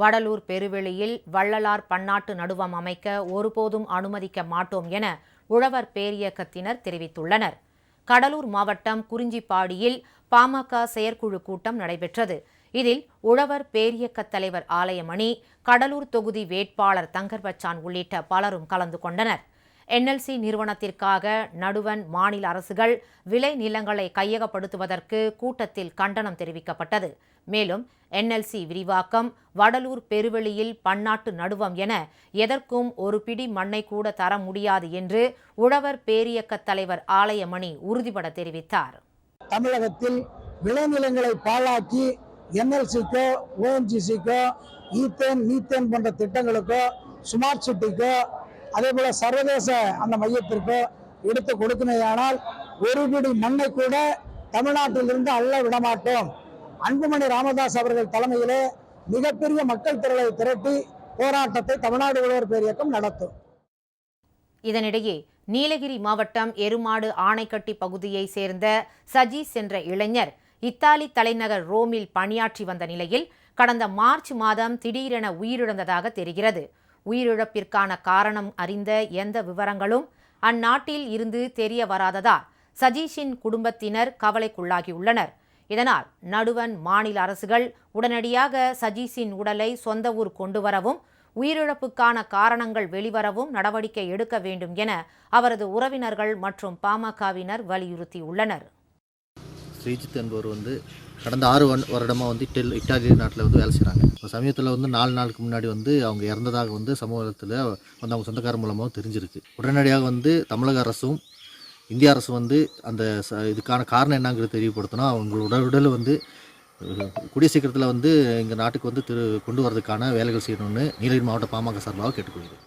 வடலூர் பெருவெளியில் வள்ளலார் பன்னாட்டு நடுவம் அமைக்க ஒருபோதும் அனுமதிக்க மாட்டோம் என உழவர் பேரியக்கத்தினர் தெரிவித்துள்ளனர். கடலூர் மாவட்டம் குறிஞ்சிப்பாடியில் பாமக செயற்குழு கூட்டம் நடைபெற்றது. இதில் உழவர் பேரியக்க தலைவர் ஆலயமணி கடலூர் தொகுதி வேட்பாளர் தங்கர்பச்சான் உள்ளிட்ட பலரும் கலந்து கொண்டனர். என்எல்சி நிறுவனத்திற்காக நடுவன் மாநில அரசுகள் விளை நிலங்களை கையகப்படுத்துவதற்கு கூட்டத்தில் கண்டனம் தெரிவிக்கப்பட்டது. மேலும் என்எல்சி விரிவாக்கம் வடலூர் பெருவெளியில் பன்னாட்டு நடுவம் என எதற்கும் ஒரு பிடி மண்ணை கூட தர முடியாது என்று உழவர் பேரியக்கத் தலைவர் ஆலயமணி உறுதிபட தெரிவித்தார். தமிழகத்தில் விளைநிலங்களை பாழாக்கி என்எல்சிக்கோ ஓஎன்ஜிசிக்கோ ஈத்தேன் மீத்தேன் போன்ற திட்டங்களுக்கோ ஸ்மார்ட் சிட்டிக்கோ அதே போல சர்வதேச அந்த மையத்திற்கு எடுத்து கொடுக்கணையானால் ஒரு பிடி மண்ணை கூட தமிழ்நாட்டிலிருந்து அள்ள விடமாட்டோம். அன்புமணி ராமதாஸ் அவர்கள் தலைமையிலே மிகப்பெரிய மக்கள் திரளை திரட்டி போராட்டத்தை தமிழ்நாடு உழவர் பேரியக்கம் நடத்தும். இதனிடையே நீலகிரி மாவட்டம் எருமாடு ஆணைக்கட்டி பகுதியைச் சேர்ந்த சஜீஸ் என்ற இளைஞர் இத்தாலி தலைநகர் ரோமில் பணியாற்றி வந்த நிலையில் கடந்த மார்ச் மாதம் திடீரென உயிரிழந்ததாக தெரிகிறது. உயிரிழப்பிற்கான காரணம் அறிந்த எந்த விவரங்களும் அந்நாட்டில் இருந்து தெரிய வராததால் சஜீஷின் குடும்பத்தினர் கவலைக்குள்ளாகியுள்ளனர். இதனால் நடுவன் மாநில அரசுகள் உடனடியாக சஜீஷின் உடலை சொந்த ஊர் கொண்டு வரவும் உயிரிழப்புக்கான காரணங்கள் வெளிவரவும் நடவடிக்கை எடுக்க வேண்டும் என அவரது உறவினர்கள் மற்றும் பாமகவினர் வலியுறுத்தியுள்ளனர். ஸ்ரீஜித் என்பவர் வந்து கடந்த ஆறு வருடமாக வந்து இட்டல் இட்டாலி நாட்டில் வந்து வேலை செய்கிறாங்க இப்போ சமயத்தில் வந்து நாலு நாளுக்கு முன்னாடி வந்து அவங்க இறந்ததாக வந்து சமூகத்தில் வந்து அவங்க சொந்தக்காரர் மூலமாக தெரிஞ்சிருக்கு. உடனடியாக வந்து தமிழக அரசும் இந்திய அரசும் வந்து அந்த ச இதுக்கான காரணம் என்னங்கிறது தெரியப்படுத்தணும். அவங்களோட உடல் வந்து கூடிய சீக்கிரத்தில் வந்து எங்கள் நாட்டுக்கு வந்து திரு கொண்டு வரதுக்கான வேலைகள் செய்யணும்னு நீலகிரி மாவட்ட பாமக சார்பாக கேட்டுக்கொள்கிறேன்.